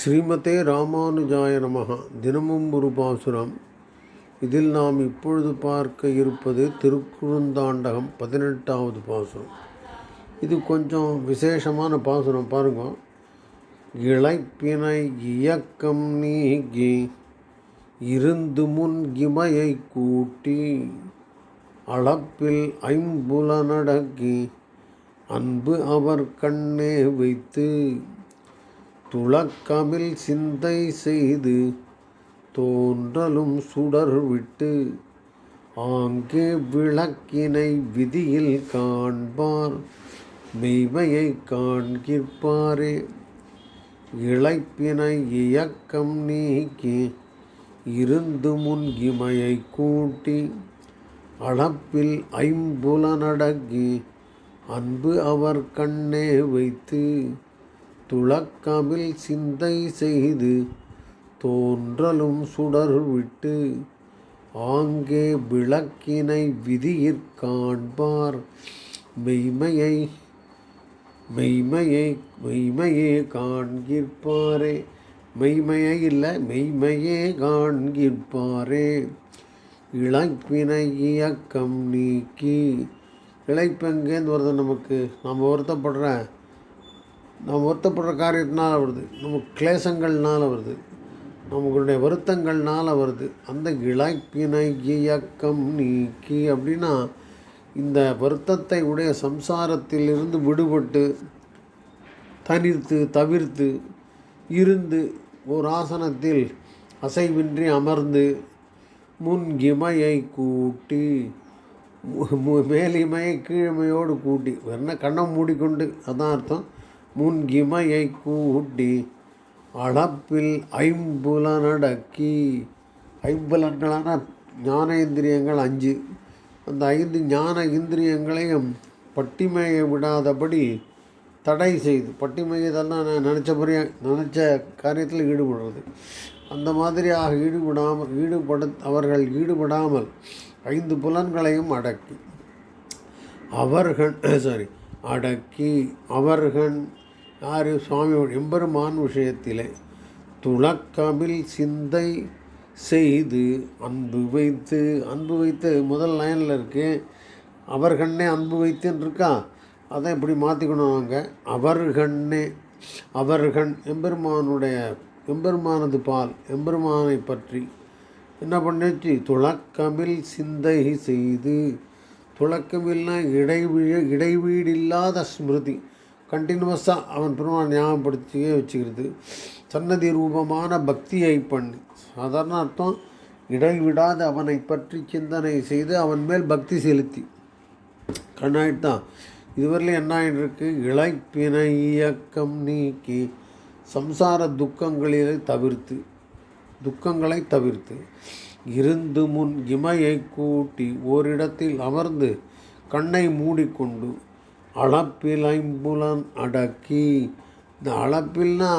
ஸ்ரீமதே ராமானுஜாய நமகா தினமும் ஒரு பாசுரம். இதில் நாம் இப்பொழுது பார்க்க இருப்பது திருக்குறுந்தாண்டகம் பதினெட்டாவது பாசுரம். இது கொஞ்சம் விசேஷமான பாசுரம் பாருங்க. இழைப்பினை இயக்கம் நீங்கி இருந்து முன் இமையை கூட்டி அளப்பில் ஐம்புலனடக்கி அன்பு அவர் கண்ணே வைத்து துளக்கமில் சிந்தை செய்து தோன்றலும் சுடர் விட்டு ஆங்கே விளக்கினை விதியில் காண்பார் மெய்மையை காண்கிற்பாரே. இழைப்பினை இயக்கம் நீக்கி இருந்து முன் இமையை கூட்டி அளப்பில் ஐம்புலனடங்கி அன்பு அவர் கண்ணே வைத்து துளக்கமில் சிந்தை செய்து தோன்றலும் சுடர் விட்டு ஆங்கே விளக்கினை விதியிற் காண்பார். மெய்மையை மெய்மையை மெய்மையே காண்கிற்பாரே. மெய்மையை இல்லை மெய்மையே காண்கிற்பாரே. இழப்பினை இயக்கம் நீக்கி. இழைப்பு எங்கேருந்து வருது நமக்கு. நம்ம வருத்தப்படுறேன் நம்ம வருத்தப்படுற காரியத்தினால வருது. நம்ம கிளேசங்கள்னால வருது. நம்மளுடைய வருத்தங்கள்னால வருது. அந்த இழைப்பினை இயக்கம் நீக்கி அப்படின்னா இந்த வருத்தத்தை உடைய சம்சாரத்திலிருந்து விடுபட்டு தனித்து தவிர்த்து இருந்து ஒரு ஆசனத்தில் அசைவின்றி அமர்ந்து முன் இமையை கூட்டி மு- மு- மேலிமையை கீழமையோடு கூட்டி என்ன கண்ணை மூடிக்கொண்டு அதான் அர்த்தம். முன் இமையை கூட்டி அளப்பில் ஐம்புலனடக்கி. ஐம்புலன்களான ஞானேந்திரியங்கள் அஞ்சு. அந்த ஐந்து ஞான இந்திரியங்களையும் பட்டிமையை விடாதபடி தடை செய்து பட்டிமையதெல்லாம் நான் நினச்சபடி நினச்ச காரியத்தில் ஈடுபடுறது அந்த மாதிரியாக ஈடுபடாமல் ஈடுபட அவர்கள் ஈடுபடாமல் ஐந்து புலன்களையும் அடக்கி. அவர்கள் சாரி அடக்கி அவர்கள் யார்? சுவாமி எம்பெருமான் விஷயத்திலே துளக்கமில் சிந்தை செய்து அன்பு வைத்து அன்பு வைத்து முதல் லைனில் இருக்கு அவர்கண்ணே அன்பு வைத்துன்னு இருக்கா அதை இப்படி மாற்றிக்கணும் நாங்கள் அவர்கண்ணே அவர்கள் எம்பெருமானுடைய எம்பெருமானது பால் எம்பெருமானை பற்றி. என்ன பண்ணிச்சு துளக்கமில் சிந்தை செய்து புழக்கமில்லா இடைவீழ இடைவீடில்லாத ஸ்மிருதி. கண்டினியூவஸாக அவன் பெருமான் ஞாபகப்படுத்தியே வச்சுக்கிறது. சன்னதி ரூபமான பக்தியை பண்ணி. சாதாரண அர்த்தம் இடைவிடாது அவனை பற்றி சிந்தனை செய்து அவன் மேல் பக்தி செலுத்தி. கண்ணாயிட்டு தான் இதுவரையிலும் என்ன ஆயிட்டு இழைப்பினை இயக்கம் நீக்கி சம்சார துக்கங்களிலே தவிர்த்து துக்கங்களை தவிர்த்து. இருந்து முன் இமையை கூட்டி ஓரிடத்தில் அமர்ந்து கண்ணை மூடிக்கொண்டு அளப்பில் ஐம்புலன் அடக்கி இந்த அளப்பில்னா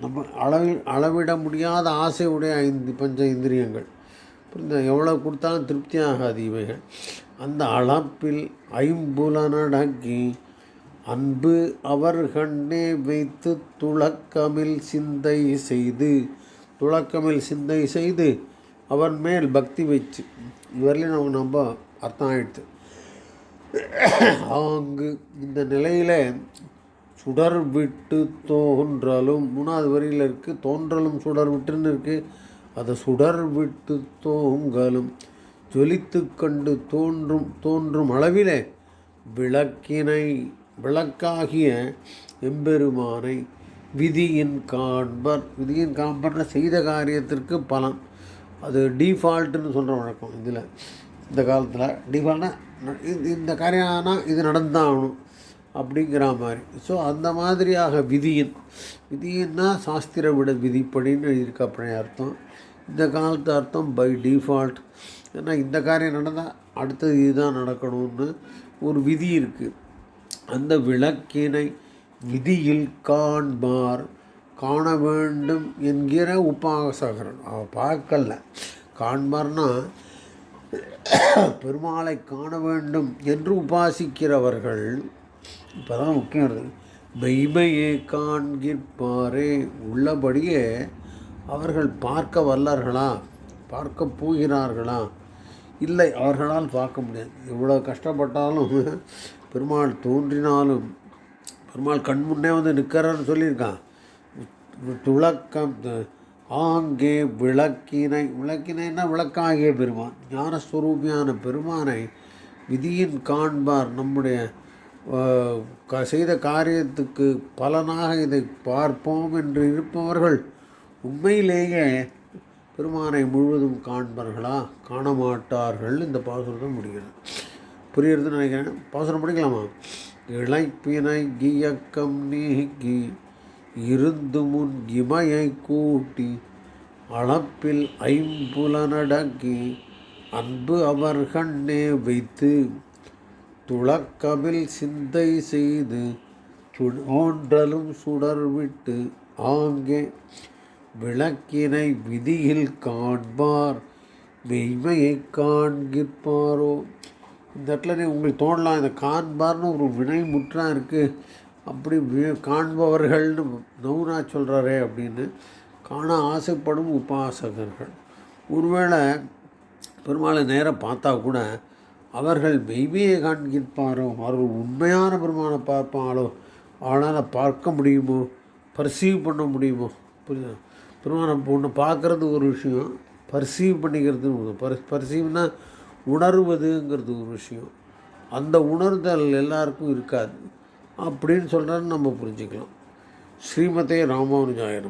நம்ம அளவில் அளவிட முடியாத ஆசையுடைய ஐந்து பஞ்ச இந்திரியங்கள். புரிந்த எவ்வளோ கொடுத்தாலும் திருப்தி ஆகாது இவைகள். அந்த அளப்பில் ஐம்புலனடக்கி அன்பு அவர் கண்ணே வைத்து துளக்கமில் சிந்தை செய்து துளக்கமில் சிந்தை செய்து அவன் மேல் பக்தி வச்சு இதுவரையிலும் நம்ம நம்ம அர்த்தம் ஆயிடுச்சு ஆங்கு இந்த நிலையில் சுடர் விட்டு தோன்றலும் மூணாவது வரியில் இருக்குது தோன்றலும் சுடர் விட்டுன்னு இருக்குது அதை சுடர் விட்டு தோங்கலும் ஜொலித்து கண்டு தோன்றும் தோன்றும் அளவிலே விளக்கினை விளக்காகிய எம்பெருமானை விதியின் காண்பர். விதியின் காண்பர்னா செய்த காரியத்திற்கு பலன். அது டீஃபால்ட்டுன்னு சொல்கிற வழக்கம் இதில். இந்த காலத்தில் டிஃபால்ட்னா இந்த காரியம் ஆனால் இது நடந்தாகணும் ஆகணும் அப்படிங்கிற மாதிரி. ஸோ அந்த மாதிரியாக விதியின் விதியின்னா சாஸ்திர விட விதிப்படின்னு எழுதியிருக்க அப்படின் அர்த்தம். இந்த காலத்து அர்த்தம் பை டிஃபால்ட் ஏன்னா இந்த காரியம் நடந்தால் அடுத்தது இதுதான் நடக்கணும்னு ஒரு விதி இருக்குது அந்த விளக்கினை விதியில் காண்பார். காண வேண்டும் என்கிற உபாசகரன் அவன் பார்க்கல. காண்பார்னா பெருமாளை காண வேண்டும் என்று உபாசிக்கிறவர்கள் இப்போ தான் முக்கியம் இருக்குது மெய்மையை காண்கிற்பாரே உள்ளபடியே அவர்கள் பார்க்க வல்லார்களா? பார்க்க போகிறார்களா? இல்லை அவர்களால் பார்க்க முடியாது. எவ்வளோ கஷ்டப்பட்டாலும் பெருமாள் தோன்றினாலும் பெருமாள் கண் முன்னே வந்து நிற்கிறார்னு சொல்லியிருக்கான். துளக்கம் ஆங்கே விளக்கினை விளக்கினைன்னா விளக்காகிய பெருமான் ஞானஸ்வரூபியான பெருமானை விதியின் காண்பார். நம்முடைய க- செய்த காரியத்துக்கு பலனாக இதை பார்ப்போம் என்று இருப்பவர்கள் உண்மையிலேயே பெருமானை முழுவதும் காண்பார்களா? காண மாட்டார்கள் இந்த பாசுரத்தை முடிகிறது. புரியுறதுன்னு நினைக்கிறேன். பாசுரம் படிக்கலாமா இழைப்பினை கியக்கம் நீக்கி இருந்து முன் இமையை கூட்டி அளப்பில் ஐம்புலனடங்கி அன்பு அவர் கண்ணே வைத்து துளக்கவில் சிந்தை செய்து சுடோன்றலும் சுடர் விட்டு ஆங்கே விளக்கினை விதியில் காண்பார். மெய்மையை காண்கிற்பாரோ இந்த இடத்துல நீ உங்களுக்கு தோணலாம் இந்த காண்பார்னு ஒரு வினை முற்றா இருக்குது அப்படி காண்பவர்கள்னு நவுனா சொல்கிறாரே அப்படின்னு காண ஆசைப்படும் உபாசகர்கள். ஒருவேளை பெருமாளை நேராக பார்த்தா கூட அவர்கள் மெய்மையை காண்கிற்பாரோ அவர்கள் உண்மையான பெருமானை பார்ப்பாங்களோ அவனால் பார்க்க முடியுமோ பர்சீவ் பண்ண முடியுமோ புரியுதா? பெருமானை ஒன்று பார்க்குறது ஒரு விஷயம் பர்சீவ் பண்ணிக்கிறது பர் பர்சீவ்னா உணர்வதுங்கிறது ஒரு விஷயம். அந்த உணர்தல் எல்லாருக்கும் இருக்காது. அப்படின்னு சொல்கிறன்னு நம்ம புரிஞ்சுக்கலாம். ஸ்ரீமதே ராமானுஜாய